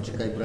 poczekaj brat.